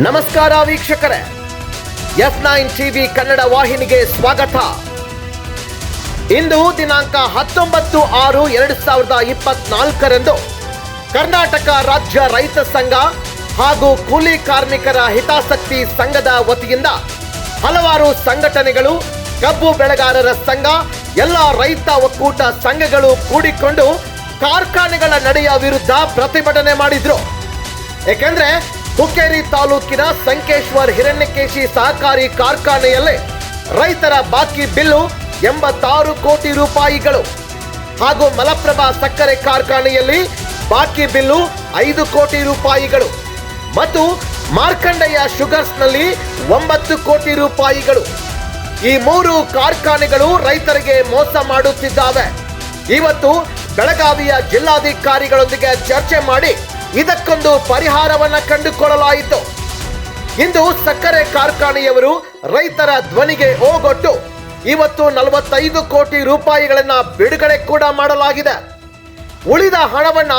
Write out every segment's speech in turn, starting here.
ನಮಸ್ಕಾರ ವೀಕ್ಷಕರೇ. S nine TV Kannada ವಾಹಿನಿಗೆ ಸ್ವಾಗತ. ಇಂದು ದಿನಾಂಕ ಹತ್ತೊಂಬತ್ತು ಆರು ಎರಡು ಸಾವಿರದ ಇಪ್ಪತ್ನಾಲ್ಕರಂದು ಕರ್ನಾಟಕ ರಾಜ್ಯ ರೈತ ಸಂಘ ಹಾಗೂ ಕೂಲಿ ಕಾರ್ಮಿಕರ ಹಿತಾಸಕ್ತಿ ಸಂಘದ ವತಿಯಿಂದ ಹಲವಾರು ಸಂಘಟನೆಗಳು, ಕಬ್ಬು ಬೆಳೆಗಾರರ ಸಂಘ, ಎಲ್ಲ ರೈತ ಒಕ್ಕೂಟ ಸಂಘಗಳು ಕೂಡಿಕೊಂಡು ಕಾರ್ಖಾನೆಗಳ ನಡೆಯ ವಿರುದ್ಧ ಪ್ರತಿಭಟನೆ ಮಾಡಿದ್ರು. ಏಕೆಂದ್ರೆ ಹುಕ್ಕೇರಿ ತಾಲೂಕಿನ ಸಂಕೇಶ್ವರ್ ಹಿರಣ್ಯಕೇಶಿ ಸಹಕಾರಿ ಕಾರ್ಖಾನೆಯಲ್ಲಿ ರೈತರ ಬಾಕಿ ಬಿಲ್ಲು ಎಂಬತ್ತಾರು ಕೋಟಿ ರೂಪಾಯಿಗಳು. ಹಾಗೂ ಮಲಪ್ರಭಾ ಸಕ್ಕರೆ ಕಾರ್ಖಾನೆಯಲ್ಲಿ ಬಾಕಿ ಬಿಲ್ಲು ಐದು ಕೋಟಿ ರೂಪಾಯಿಗಳು. ಮತ್ತು ಮಾರ್ಕಂಡಯ್ಯ ಶುಗರ್ಸ್ನಲ್ಲಿ ಒಂಬತ್ತು ಕೋಟಿ ರೂಪಾಯಿಗಳು. ಈ ಮೂರು ಕಾರ್ಖಾನೆಗಳು ರೈತರಿಗೆ ಮೋಸ ಮಾಡುತ್ತಿದ್ದಾವೆ. ಇವತ್ತು ಬೆಳಗಾವಿಯ ಜಿಲ್ಲಾಧಿಕಾರಿಗಳೊಂದಿಗೆ ಚರ್ಚೆ ಮಾಡಿ ಇದಕ್ಕೊಂದು ಪರಿಹಾರವನ್ನ ಕಂಡುಕೊಳ್ಳಲಾಯಿತು. ಇಂದು ಸಕ್ಕರೆ ಕಾರ್ಖಾನೆಯವರು ರೈತರ ಧ್ವನಿಗೆ ಓಗೊಟ್ಟು ಇವತ್ತು ನಲವತ್ತೈದು ಕೋಟಿ ರೂಪಾಯಿಗಳನ್ನ ಬಿಡುಗಡೆ ಕೂಡ ಮಾಡಲಾಗಿದೆ. ಉಳಿದ ಹಣವನ್ನ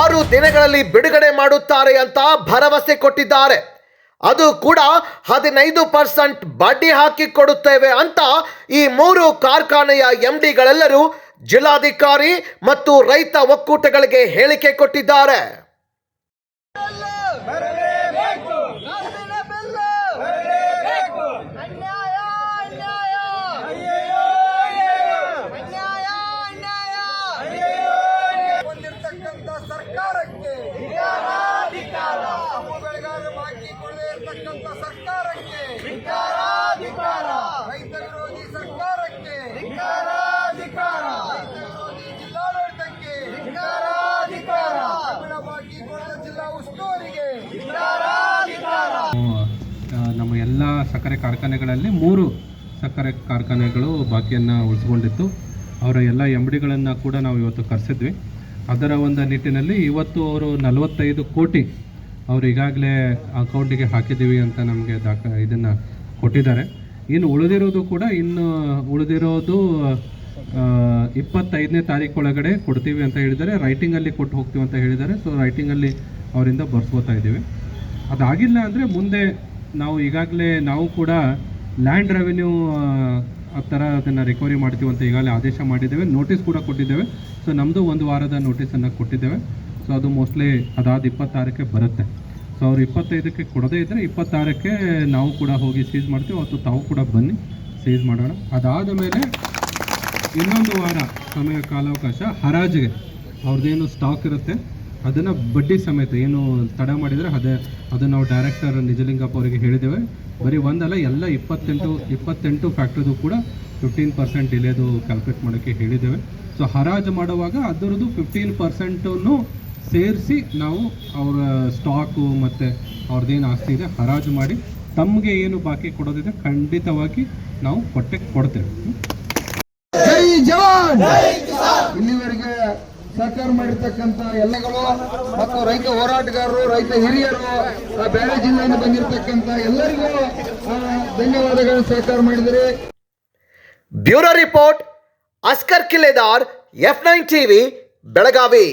ಆರು ದಿನಗಳಲ್ಲಿ ಬಿಡುಗಡೆ ಮಾಡುತ್ತಾರೆ ಅಂತ ಭರವಸೆ ಕೊಟ್ಟಿದ್ದಾರೆ. ಅದು ಕೂಡ ಹದಿನೈದು ಪರ್ಸೆಂಟ್ ಬಡ್ಡಿ ಹಾಕಿ ಕೊಡುತ್ತೇವೆ ಅಂತ ಈ ಮೂರು ಕಾರ್ಖಾನೆಯ ಎಂಡಿಗಳೆಲ್ಲರೂ ಜಿಲ್ಲಾಧಿಕಾರಿ ಮತ್ತು ರೈತ ಒಕ್ಕೂಟಗಳಿಗೆ ಹೇಳಿಕೆ ಕೊಟ್ಟಿದ್ದಾರೆ. ಸರ್ಕಾರಕ್ಕೆ. ಕಬ್ಬು ಬೆಳೆಗಾರರ ಬಾಕಿ ಕೊಡದೇ ಇರತಕ್ಕಂತ ಸರ್ಕಾರಕ್ಕೆ ರೈತ ವಿರೋಧಿ ಸರ್ಕಾರಕ್ಕೆ. ರೈತ ವಿರೋಧಿ ಜಿಲ್ಲಾಡಳಿತಕ್ಕೆ. ಕಬ್ಬಿಣ ಬಾಕಿ ಕೊಡದ ಜಿಲ್ಲಾ ಉಸ್ತುವಾರಿಗೆ. ನಮ್ಮ ಎಲ್ಲ ಸಕ್ಕರೆ ಕಾರ್ಖಾನೆಗಳಲ್ಲಿ ಮೂರು ಸಕ್ಕರೆ ಕಾರ್ಖಾನೆಗಳು ಬಾಕಿಯನ್ನು ಉಳಿಸ್ಕೊಂಡಿತ್ತು. ಅವರ ಎಲ್ಲ ಎಂ ಡಿಗಳನ್ನು ಕೂಡ ನಾವು ಇವತ್ತು ಕರೆಸಿದ್ವಿ. ಅದರ ಒಂದು ನಿಟ್ಟಿನಲ್ಲಿ ಇವತ್ತು ಅವರು ನಲವತ್ತೈದು ಕೋಟಿ ಅವರು ಈಗಾಗಲೇ ಅಕೌಂಟಿಗೆ ಹಾಕಿದ್ದೀವಿ ಅಂತ ನಮಗೆ ದಾಖ, ಇದನ್ನು ಕೊಟ್ಟಿದ್ದಾರೆ. ಇನ್ನು ಉಳಿದಿರೋದು ಕೂಡ ಇನ್ನು ಉಳಿದಿರೋದು ಇಪ್ಪತ್ತೈದನೇ ತಾರೀಕು ಒಳಗಡೆ ಕೊಡ್ತೀವಿ ಅಂತ ಹೇಳಿದ್ದಾರೆ. ರೈಟಿಂಗಲ್ಲಿ ಕೊಟ್ಟು ಹೋಗ್ತೀವಿ ಅಂತ ಹೇಳಿದ್ದಾರೆ. ಸೊ ರೈಟಿಂಗಲ್ಲಿ ಅವರಿಂದ ಬರ್ಸ್ಕೋತಾ ಇದ್ದೀವಿ. ಅದಾಗಿಲ್ಲ ಅಂದರೆ ಮುಂದೆ ನಾವು ಈಗಾಗಲೇ ನಾವು ಕೂಡ ಲ್ಯಾಂಡ್ ರೆವೆನ್ಯೂ ಆ ಥರ ಅದನ್ನು ರಿಕವರಿ ಮಾಡ್ತೀವಿ ಅಂತ ಈಗಾಗಲೇ ಆದೇಶ ಮಾಡಿದ್ದೇವೆ. ನೋಟಿಸ್ ಕೂಡ ಕೊಟ್ಟಿದ್ದೇವೆ. ಸೊ ನಮ್ಮದು ಒಂದು ವಾರದ ನೋಟಿಸನ್ನು ಕೊಟ್ಟಿದ್ದೇವೆ. ಸೊ ಅದು ಮೋಸ್ಟ್ಲಿ ಅದಾದ ಇಪ್ಪತ್ತಾರಕ್ಕೆ ಬರುತ್ತೆ. ಸೊ ಅವ್ರು ಇಪ್ಪತ್ತೈದಕ್ಕೆ ಕೊಡದೇ ಇದ್ದರೆ ಇಪ್ಪತ್ತಾರಕ್ಕೆ ನಾವು ಕೂಡ ಹೋಗಿ ಸೀಸ್ ಮಾಡ್ತೀವಿ. ಅವತ್ತು ತಾವು ಕೂಡ ಬನ್ನಿ ಸೀಸ್ ಮಾಡೋಣ. ಅದಾದ ಮೇಲೆ ಇನ್ನೊಂದು ವಾರ ಸಮಯ ಕಾಲಾವಕಾಶ ಹರಾಜಿಗೆ. ಅವ್ರದ್ದೇನು ಸ್ಟಾಕ್ ಇರುತ್ತೆ? ಅದನ್ನು ಬಡ್ಡಿ ಸಮೇತ ಏನು ತಡ ಮಾಡಿದರೆ ಅದೇ ಅದನ್ನು ನಾವು ಡೈರೆಕ್ಟರ್ ನಿಜಲಿಂಗಪ್ಪ ಅವರಿಗೆ ಹೇಳಿದ್ದೇವೆ. ಬರೀ ಒಂದಲ್ಲ, ಎಲ್ಲ ಇಪ್ಪತ್ತೆಂಟು ಇಪ್ಪತ್ತೆಂಟು ಫ್ಯಾಕ್ಟ್ರಿದು ಕೂಡ ಫಿಫ್ಟೀನ್ ಪರ್ಸೆಂಟ್ ಡಿಲೇದು ಕ್ಯಾಲ್ಕುಲೇಟ್ ಮಾಡೋಕ್ಕೆ ಹೇಳಿದ್ದೇವೆ. ಸೊ ಹರಾಜು ಮಾಡುವಾಗ ಅದರದ್ದು ಫಿಫ್ಟೀನ್ ಪರ್ಸೆಂಟನ್ನು ಸೇರಿಸಿ ನಾವು ಅವರ ಸ್ಟಾಕು ಮತ್ತು ಅವ್ರದ್ದೇನು ಆಸ್ತಿ ಇದೆ ಹರಾಜು ಮಾಡಿ ತಮಗೆ ಏನು ಬಾಕಿ ಕೊಡೋದಿದೆ ಖಂಡಿತವಾಗಿ ನಾವು ಕೊಟ್ಟೆ ಕೊಡ್ತೇವೆ. ಸಹಕಾರ ಮಾಡಿರ್ತಕ್ಕಂಥ ಎಲ್ಲಗಳು ಮತ್ತು ರೈತ ಹೋರಾಟಗಾರರು, ರೈತ ಹಿರಿಯರು ಬೇರೆ ಜಿಲ್ಲೆಯಿಂದ ಬಂದಿರತಕ್ಕಂಥ ಎಲ್ಲರಿಗೂ ಧನ್ಯವಾದಗಳು ಸಹಕಾರ ಮಾಡಿದರೆ. Bureau report Askar Kiledar F nine TV, Belagavi.